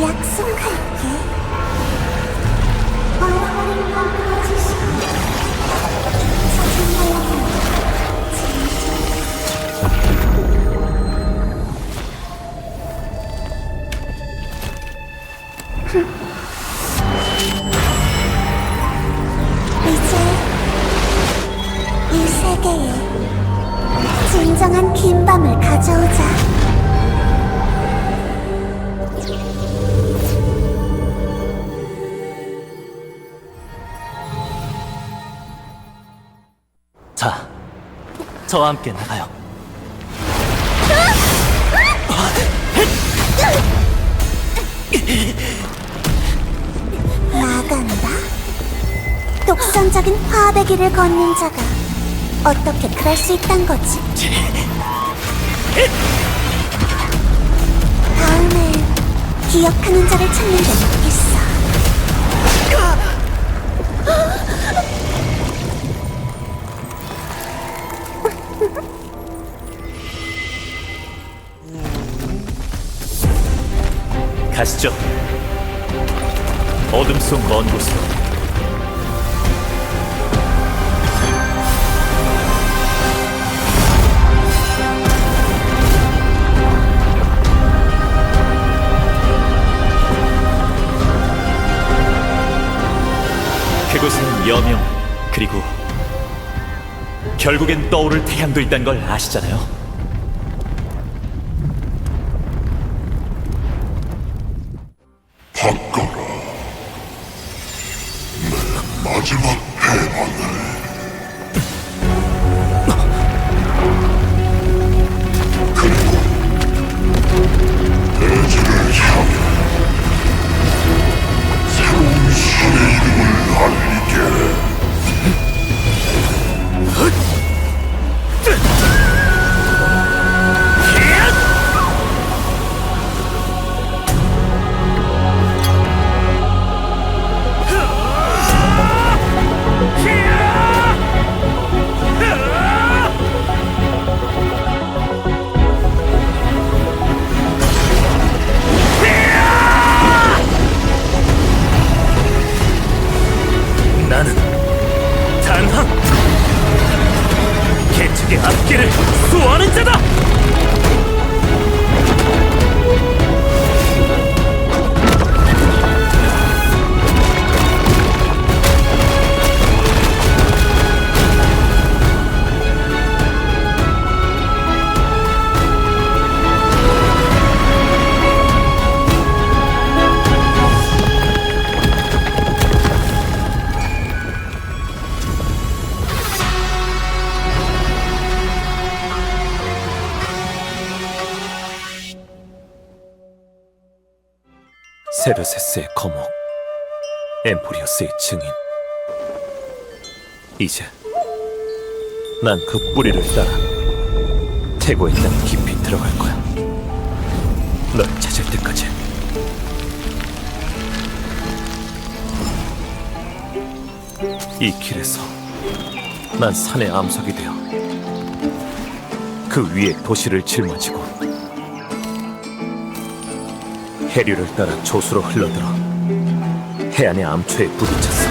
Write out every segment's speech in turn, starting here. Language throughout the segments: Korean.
약속할게. 이제 이 세계에 진정한 긴 밤을 가져오자. 자, 저와 함께 나가요. 나간다. 독선적인 화합의 길을 걷는 자가 어떻게 그럴 수 있단 거지? 다음엔 기억하는 자를 찾는 게 낫겠어. 가시죠. 어둠 속 먼 곳으로. 그곳은 여명 그리고 결국엔 떠오를 태양도 있다는 걸 아시잖아요. 바꿔라. 내 마지막 세르세스의 거목 엠포리오스의 증인. 이제 난 그 뿌리를 따라 태고의 땅 깊이 들어갈 거야. 널 찾을 때까지. 이 길에서 난 산의 암석이 되어 그 위에 도시를 짊어지고 해류를 따라 조수로 흘러들어 해안의 암초에 부딪혔어.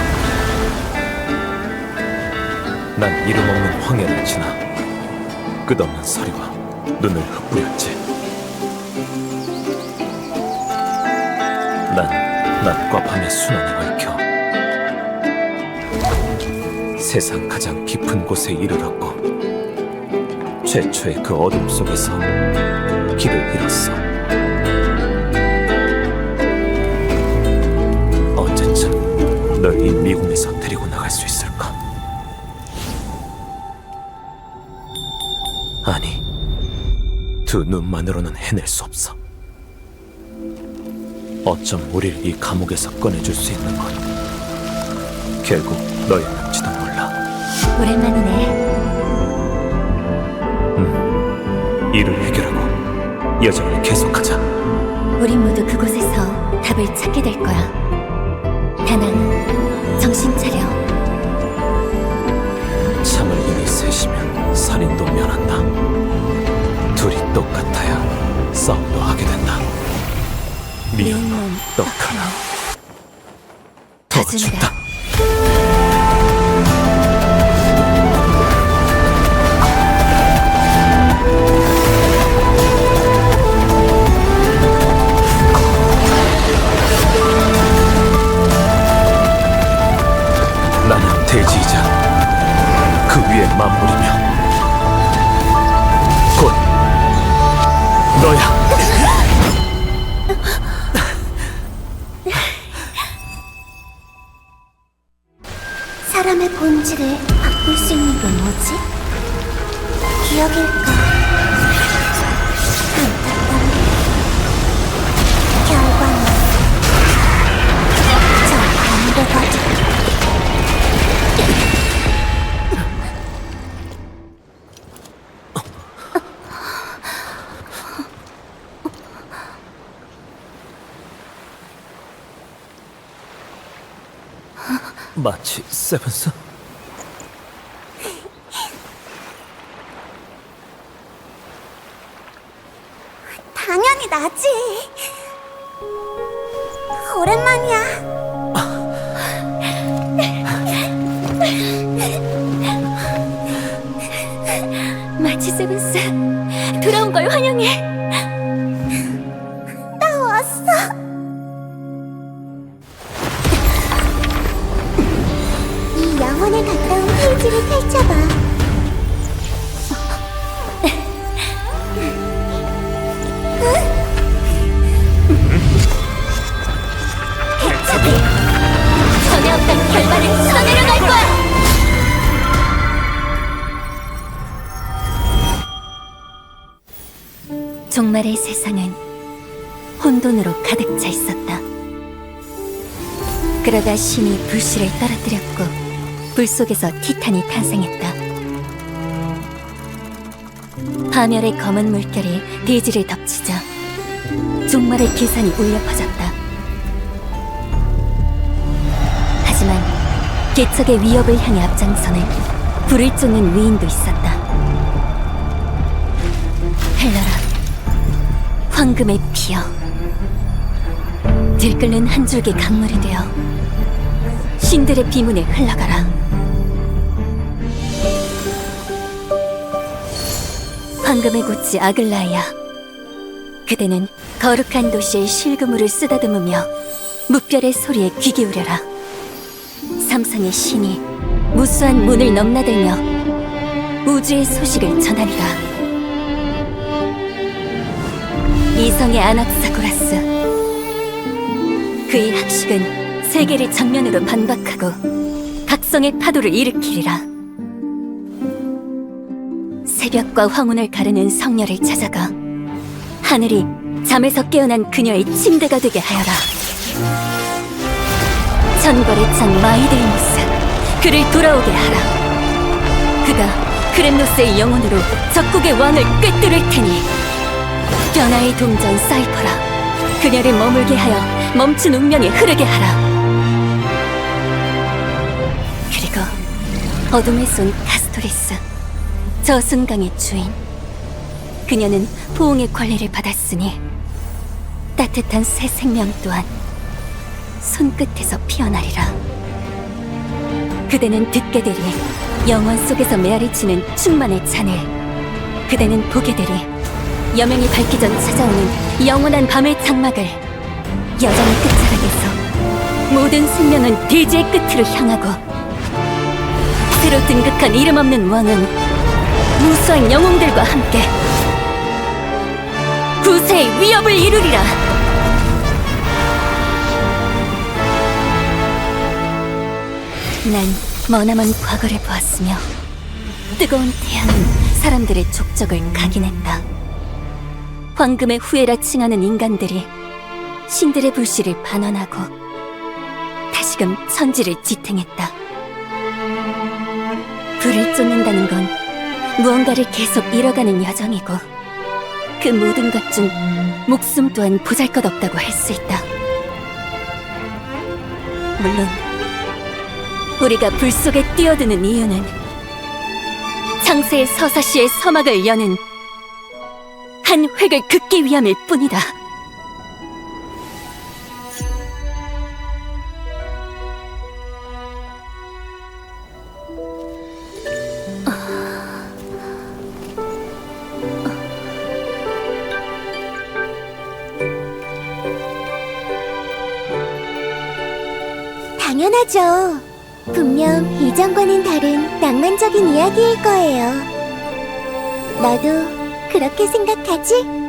난 이름 없는 황해를 지나 끝없는 서리와 눈을 흩뿌렸지. 난 낮과 밤의 순환에 얽혀 세상 가장 깊은 곳에 이르렀고 최초의 그 어둠 속에서 길을 잃었어. 널 이 미궁에서 데리고 나갈 수 있을까? 아니, 두 눈만으로는 해낼 수 없어. 어쩜 우릴 이 감옥에서 꺼내줄 수 있는 건 결국 너였는지도 몰라. 오랜만이네. 이를 해결하고 여정을 계속하자. 우린 모두 그곳에서 답을 찾게 될 거야. 다낭, 정신 차려. 참을 힘이 셋이면 살인도 면한다. 둘이 똑같아야 싸움도 하게 된다. 미안 놈 떡하나 더 봐준다. 사람의 본질을 바꿀 수 있는 게 뭐지? 기억일까? 안타깝네. 결과는 저 반대거 마치 세븐스 당연히 나지. 오랜만이야. 마치 세븐스 돌아온 걸 환영해. 페이지를 펼쳐봐. 종말의 세상은 혼돈으로 가득 차 있었다. 그러다 신이 불씨를 떨어뜨렸고 불 속에서 티탄이 탄생했다. 파멸의 검은 물결이 대지를 덮치자 종말의 기산이 울려 퍼졌다. 하지만 개척의 위협을 향해 앞장서는 불을 쫓는 위인도 있었다. 헬러라, 황금의 피어. 들끓는 한 줄기 강물이 되어 신들의 비문에 흘러가라. 황금의 고치 아글라야. 그대는 거룩한 도시의 실그물을 쓰다듬으며 무별의 소리에 귀 기울여라. 삼상의 신이 무수한 문을 넘나들며 우주의 소식을 전하리라. 이성의 아낙사고라스. 그의 학식은 세계를 정면으로 반박하고 각성의 파도를 일으키리라. 새벽과 황혼을 가르는 성녀를 찾아가 하늘이 잠에서 깨어난 그녀의 침대가 되게 하여라. 천벌의 창 마이데이모스 그를 돌아오게 하라. 그가 그렘노스의 영혼으로 적국의 왕을 꿰뚫을 테니 변화의 동전 사이퍼라. 그녀를 머물게 하여 멈춘 운명에 흐르게 하라. 그리고 어둠의 손 카스토리스, 저승강의 주인. 그녀는 포옹의 권리를 받았으니 따뜻한 새 생명 또한 손끝에서 피어나리라. 그대는 듣게 되리 영원 속에서 메아리치는 충만의 잔을. 그대는 보게 되리 여명이 밝기 전 찾아오는 영원한 밤의 장막을 여전히 끝자락에서 모든 생명은 대지의 끝으로 향하고 새로 등극한 이름 없는 왕은 무수한 영웅들과 함께 구세의 위협을 이루리라. 난 머나먼 과거를 보았으며 뜨거운 태양은 사람들의 족적을 각인했다. 황금의 후예라 칭하는 인간들이 신들의 불씨를 반환하고 다시금 천지를 지탱했다. 불을 쫓는다는 건 무언가를 계속 잃어가는 여정이고 그 모든 것 중 목숨 또한 보잘것없다고 할 수 있다. 물론 우리가 불 속에 뛰어드는 이유는 창세의 서사시의 서막을 여는 한 획을 긋기 위함일 뿐이다. 당연하죠. 분명 이전과는 다른 낭만적인 이야기일 거예요. 너도 그렇게 생각하지?